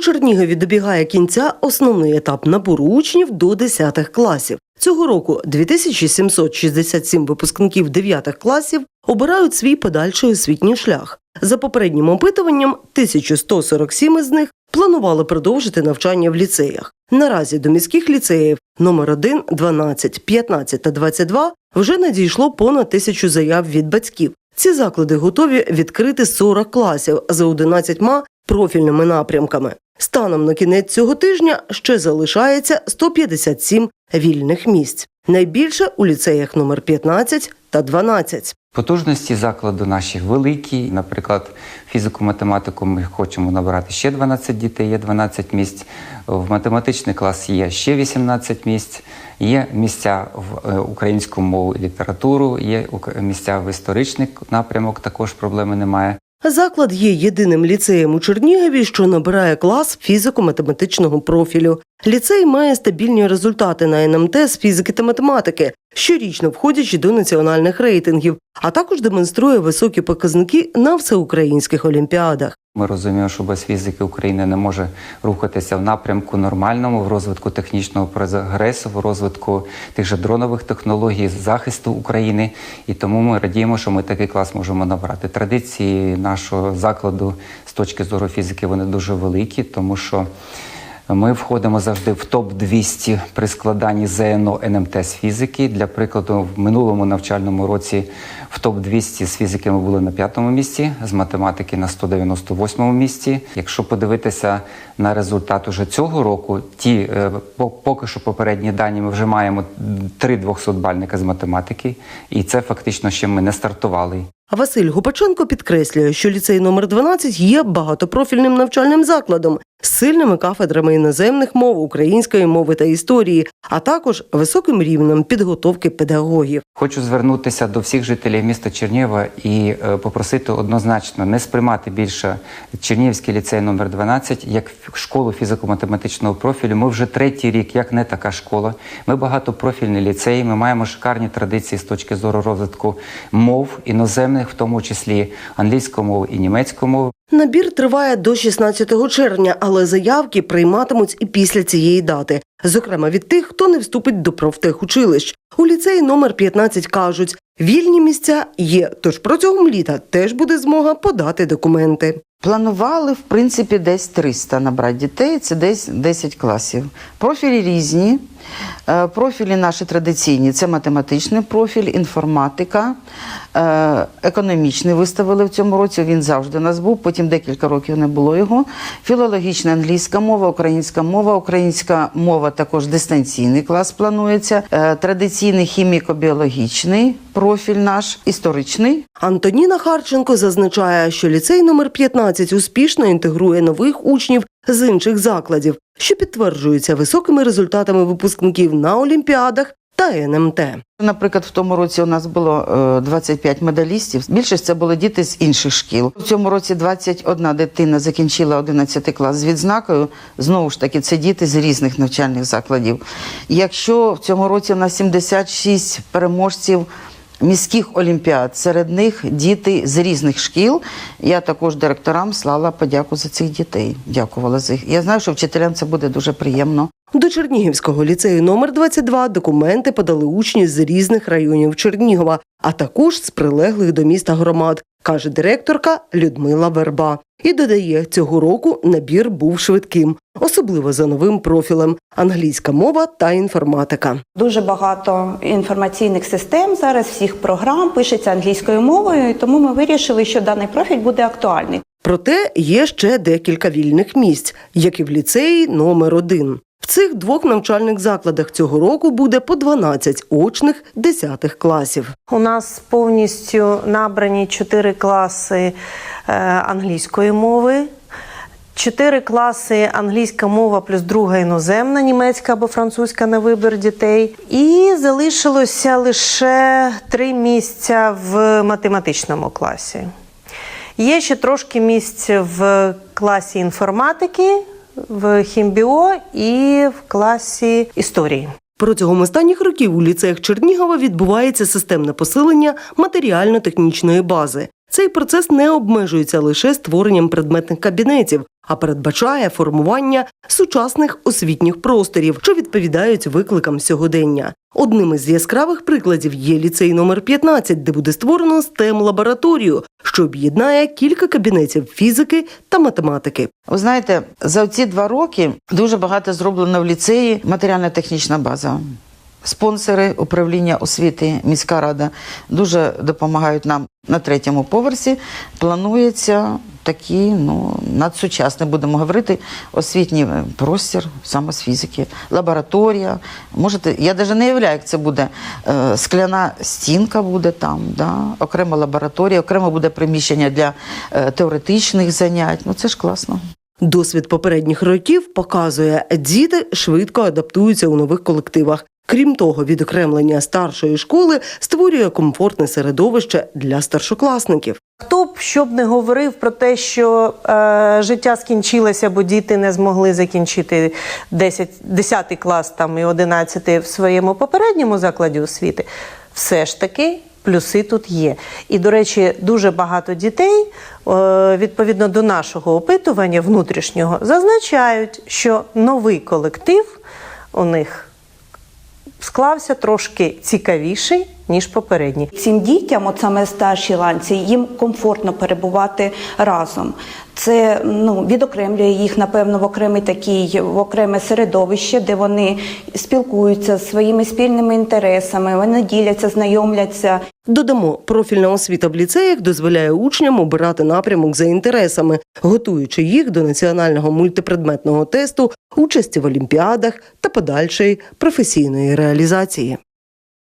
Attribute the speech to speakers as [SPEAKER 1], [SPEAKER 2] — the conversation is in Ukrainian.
[SPEAKER 1] Чернігові добігає кінця основний етап набору учнів до 10 класів. Цього року 2767 випускників 9 класів обирають свій подальший освітній шлях. За попереднім опитуванням, 1147 із них планували продовжити навчання в ліцеях. Наразі до міських ліцеїв номер 1, 12, 15 та 22 вже надійшло понад тисячу заяв від батьків. Ці заклади готові відкрити 40 класів за 11 профільними напрямками. Станом на кінець цього тижня ще залишається 157 вільних місць. Найбільше у ліцеях номер 15 та 12.
[SPEAKER 2] Потужності закладу наші великі. Наприклад, фізику-математику ми хочемо набирати ще 12 дітей, є 12 місць. В математичний клас є ще 18 місць. Є місця в е, українську мову і літературу, є місця в історичний напрямок, також проблеми немає.
[SPEAKER 1] Заклад є єдиним ліцеєм у Чернігові, що набирає клас фізико-математичного профілю. Ліцей має стабільні результати на НМТ з фізики та математики, щорічно входячи до національних рейтингів, а також демонструє високі показники на всеукраїнських олімпіадах.
[SPEAKER 2] Ми розуміємо, що без фізики Україна не може рухатися в напрямку нормальному, в розвитку технічного прогресу, в розвитку тих же дронових технологій, захисту України. І тому ми радіємо, що ми такий клас можемо набрати. Традиції нашого закладу з точки зору фізики вони дуже великі, тому що. Ми входимо завжди в топ 200 при складанні ЗНО НМТ з фізики. Для прикладу, в минулому навчальному році в топ 200 з фізики ми були на п'ятому місці, з математики на 198 місці. Якщо подивитися на результат уже цього року, ті е, по- поки що попередні дані ми вже маємо три 200-бальника з математики, і це фактично ще ми не стартували.
[SPEAKER 1] Василь Гупаченко підкреслює, що ліцей номер 12 є багатопрофільним навчальним закладом з сильними кафедрами іноземних мов, української мови та історії, а також високим рівнем підготовки педагогів.
[SPEAKER 2] Хочу звернутися до всіх жителів міста Чернігова і е, попросити однозначно не сприймати більше Чернігівський ліцей номер 12 як школу фізико-математичного профілю. Ми вже третій рік, як не така школа. Ми багатопрофільний ліцей. Ми маємо шикарні традиції з точки зору розвитку мов іноземних, в тому числі англійської мови і німецької мови.
[SPEAKER 1] Набір триває до 16 червня, але заявки прийматимуть і після цієї дати, зокрема від тих, хто не вступить до профтехучилищ. У ліцеї номер 15 кажуть, вільні місця є, тож протягом літа теж буде змога подати документи.
[SPEAKER 3] Планували, в принципі, десь 300 набрати дітей, це десь 10 класів. Профілі різні. Е, Профілі наші традиційні це математичний профіль, інформатика, е, економічний виставили в цьому році. Він завжди у нас був, потім декілька років не було його. Філологічна англійська мова, українська мова, українська мова також дистанційний клас планується. Е, Традиційний хіміко-біологічний профіль наш, історичний.
[SPEAKER 1] Антоніна Харченко зазначає, що ліцей номер 15 успішно інтегрує нових учнів з інших закладів, що підтверджується високими результатами випускників на олімпіадах та НМТ.
[SPEAKER 3] Наприклад, в тому році у нас було е, 25 медалістів. Більшість це були діти з інших шкіл. В цьому році 21 дитина закінчила 11 клас з відзнакою. Знову ж таки, це діти з різних навчальних закладів. Якщо в цьому році у нас 76 переможців міських олімпіад, серед них діти з різних шкіл. Я також директорам слала подяку за цих дітей. Дякувала за їх. Я знаю, що вчителям це буде дуже приємно.
[SPEAKER 1] До Чернігівського ліцею номер 22 документи подали учні з різних районів Чернігова, а також з прилеглих до міста громад, каже директорка Людмила Верба. І додає, цього року набір був швидким, особливо за новим профілем англійська мова та інформатика.
[SPEAKER 4] Дуже багато інформаційних систем зараз всіх програм пишеться англійською мовою, і тому ми вирішили, що даний профіль буде актуальний.
[SPEAKER 1] Проте є ще декілька вільних місць, як і в ліцеї номер 1 В цих двох навчальних закладах цього року буде по 12 очних 10 класів.
[SPEAKER 5] У нас повністю набрані чотири класи е, англійської мови, чотири класи англійська мова плюс друга іноземна, німецька або французька на вибір дітей. І залишилося лише три місця в математичному класі. Є ще трошки місць в класі інформатики, в хімбіо і в класі історії.
[SPEAKER 1] Протягом останніх років у ліцеях Чернігова відбувається системне посилення матеріально-технічної бази. Цей процес не обмежується лише створенням предметних кабінетів, а передбачає формування сучасних освітніх просторів, що відповідають викликам сьогодення. Одним із яскравих прикладів є ліцей номер 15, де буде створено stem лабораторію що об'єднає кілька кабінетів фізики та математики.
[SPEAKER 3] Ви знаєте, за ці два роки дуже багато зроблено в ліцеї матеріально-технічна база. Спонсори управління освіти, міська рада дуже допомагають нам на третьому поверсі. Планується такий, ну, надсучасний, будемо говорити, освітній простір саме з фізики, лабораторія. Можете, я навіть не уявляю, як це буде. Е, скляна стінка буде там, да? окрема лабораторія, окремо буде приміщення для е, теоретичних занять. Ну це ж класно.
[SPEAKER 1] Досвід попередніх років показує, діти швидко адаптуються у нових колективах. Крім того, відокремлення старшої школи створює комфортне середовище для старшокласників.
[SPEAKER 5] Хто б що б не говорив про те, що е, життя скінчилося, бо діти не змогли закінчити 10, 10 клас там, і 11 в своєму попередньому закладі освіти, все ж таки плюси тут є. І, до речі, дуже багато дітей, е, відповідно до нашого опитування внутрішнього, зазначають, що новий колектив у них склався трошки цікавіший, ніж попередні
[SPEAKER 4] Цим дітям, от саме старші ланці, їм комфортно перебувати разом. Це ну відокремлює їх, напевно, в окремий такий в окреме середовище, де вони спілкуються з своїми спільними інтересами, вони діляться, знайомляться.
[SPEAKER 1] Додамо, профільна освіта в ліцеях дозволяє учням обирати напрямок за інтересами, готуючи їх до національного мультипредметного тесту, участі в олімпіадах та подальшої професійної реалізації.